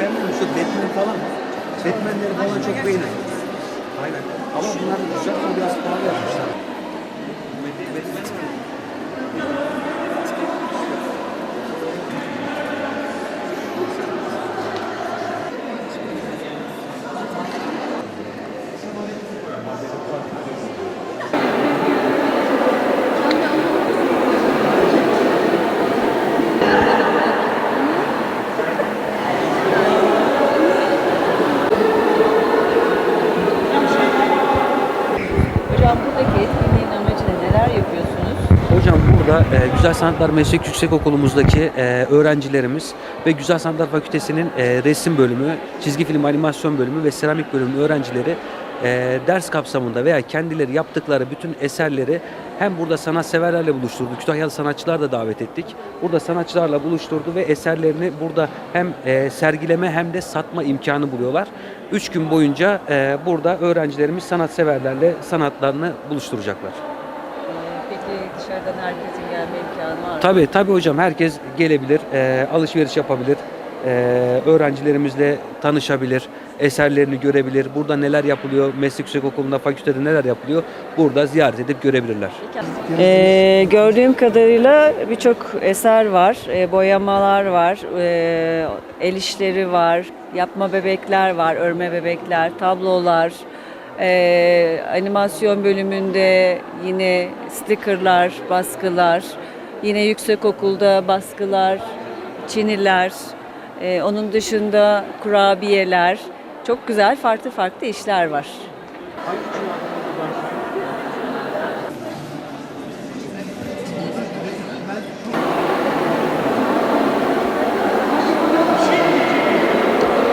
beğenmiyor musun? Batman falan. Batman'leri falan çok beğenirim. Aynen. Ama bunlar güzel, biraz pahalı yapmışlar. Hocam burada e, Güzel Sanatlar Meslek Yüksekokulumuzdaki e, öğrencilerimiz ve Güzel Sanatlar Fakültesi'nin e, resim bölümü, çizgi film animasyon bölümü ve seramik bölümü öğrencileri e, ders kapsamında veya kendileri yaptıkları bütün eserleri hem burada sanatseverlerle buluşturdu, Kütahyalı sanatçılar da davet ettik. Burada sanatçılarla buluşturdu ve eserlerini burada hem e, sergileme hem de satma imkanı buluyorlar. Üç gün boyunca e, burada öğrencilerimiz sanatseverlerle sanatlarını buluşturacaklar. Peki dışarıdan herkesin gelme imkanı var mı? Tabii tabii hocam herkes gelebilir, e, alışveriş yapabilir, e, öğrencilerimizle tanışabilir, eserlerini görebilir. Burada neler yapılıyor, meslek yüksekokulu'nda, fakültede neler yapılıyor burada ziyaret edip görebilirler. Ee, gördüğüm kadarıyla birçok eser var, Ee, boyamalar var, ee, el işleri var, yapma bebekler var, örme bebekler, tablolar, ee, animasyon bölümünde yine stickerlar, baskılar, yine yüksekokulda baskılar, çiniler, ee, onun dışında kurabiyeler, çok güzel farklı farklı işler var.